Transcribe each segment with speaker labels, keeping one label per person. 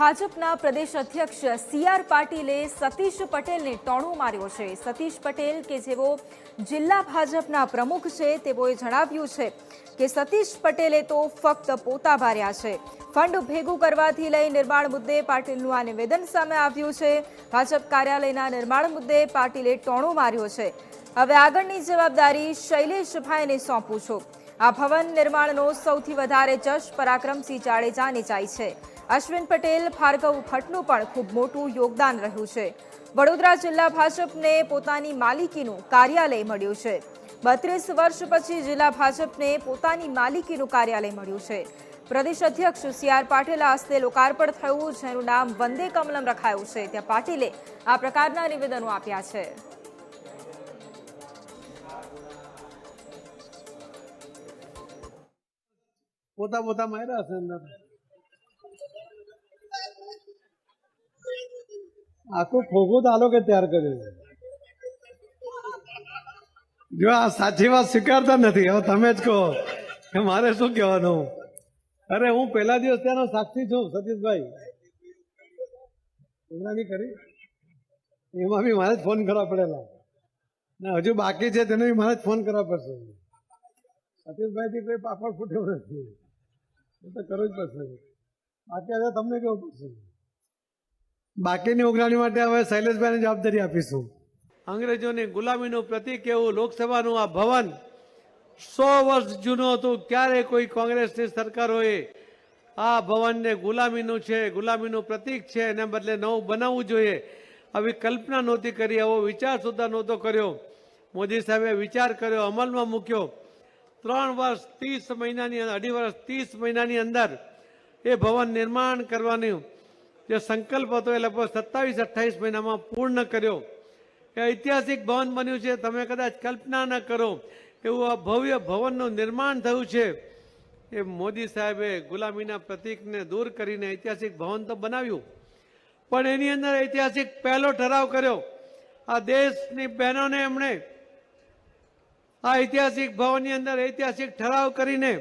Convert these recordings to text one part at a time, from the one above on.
Speaker 1: ભાજપના પ્રદેશ અધ્યક્ષ C R પાટીલે સતીશ પટેલને ટોણો માર્યો છે. સતીશ પટેલ, કે જેઓ જિલ્લા ભાજપના પ્રમુખ છે, તેઓએ જણાવ્યું છે કે સતીશ પટેલે તો ફક્ત પોતા ભાર્યા છે. ફંડ ભેગું કરવાથી લઈ નિર્માણ મુદ્દે પાટીલનું આ નિવેદન સામે આવ્યું છે. ભાજપ કાર્યાલયના નિર્માણ મુદ્દે પાટીલે ટોણો માર્યો છે. હવે આગળની જવાબદારી શૈલેષભાઈને સોંપું છું. આ ભવન નિર્માણનો સૌથી વધારે જશ પરાક્રમસિંહ જાડેજાને જાય છે. અશ્વિન પટેલ, ભાર્ગવ ભટ્ટનું પણ ખૂબ મોટું યોગદાન રહ્યું છે. વડોદરા જિલ્લા ભાજપને પોતાની માલિકીનું કાર્યાલય મળ્યું છે. બત્રીસ વર્ષ પછી જિલ્લા ભાજપને પોતાની માલિકીનું કાર્યાલય મળ્યું છે. પ્રદેશ અધ્યક્ષ સી આર પાટીલ હસ્તે લોકાર્પણ થયું, જેનું નામ વંદે કમલમ રખાયું છે. ત્યાં પાટીલે આ પ્રકારના નિવેદનો આપ્યા છે.
Speaker 2: પોતા પોતા માર્યા છે અંદર. આખું ખોખું તાલો કે તૈયાર કર્યું છે. જો આ સાચી વાત સ્વીકારતા નથી, હવે તમે જ કહો. કે મારે શું કહેવાનું? અરે, હું પહેલા દિવસ ત્યાંનો સાક્ષી છું, સતીશભાઈ. ઉઘરાણી કરી એમાં બી મારે જ ફોન કરવા પડેલા. ને હજુ બાકી છે, તેને બી મારે જ ફોન કરવા પડશે. સતીશભાઈથી કોઈ પાપડ ફૂટ્યો નથી. એ તો કરવું જ પડશે. બાકી હવે તમને કેવું પડશે? બાકીની ઉઘરાણી માટે હવે શૈલેષભાઈને જવાબદારી આપીશું. અંગ્રેજોની ગુલામીનું પ્રતિક એવું લોકસભાનું આ ભવન સો વર્ષ જૂનું હતું, ક્યારે કોઈ કોંગ્રેસની સરકારોએ આ ભવનને ગુલામીનું છે, ગુલામીનું પ્રતિક છે, એને બદલે નવું બનાવવું જોઈએ આવી કલ્પના નહોતી કરી, આવો વિચાર સુદ્ધા નહોતો કર્યો. મોદી સાહેબે વિચાર કર્યો, અમલમાં મૂક્યો. ત્રણ વર્ષ, ત્રીસ મહિનાની, અઢી વર્ષ, ત્રીસ મહિનાની અંદર એ ભવન નિર્માણ કરવાનું જે સંકલ્પ હતો એ લગભગ સત્તાવીસ, અઠ્ઠાવીસ મહિનામાં પૂર્ણ કર્યો. એ ઐતિહાસિક ભવન બન્યું છે. તમે કદાચ કલ્પના ન કરો એવું આ ભવ્ય ભવનનું નિર્માણ થયું છે. એ મોદી સાહેબે ગુલામીના પ્રતીકને દૂર કરીને ઐતિહાસિક ભવન તો બનાવ્યું. પણ એની અંદર ઐતિહાસિક પહેલો ઠરાવ કર્યો. આ દેશની બહેનોને એમણે આ ઐતિહાસિક ભવનની અંદર ઐતિહાસિક ઠરાવ કરીને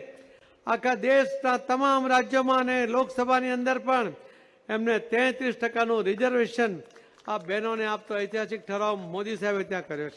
Speaker 2: આખા દેશના તમામ રાજ્યોમાં અને લોકસભાની અંદર પણ એમને તેત્રીસ ટકાનું રિઝર્વેશન આ બહેનોને આપતો ઐતિહાસિક ઠરાવ મોદી સાહેબે ત્યાં કર્યો છે.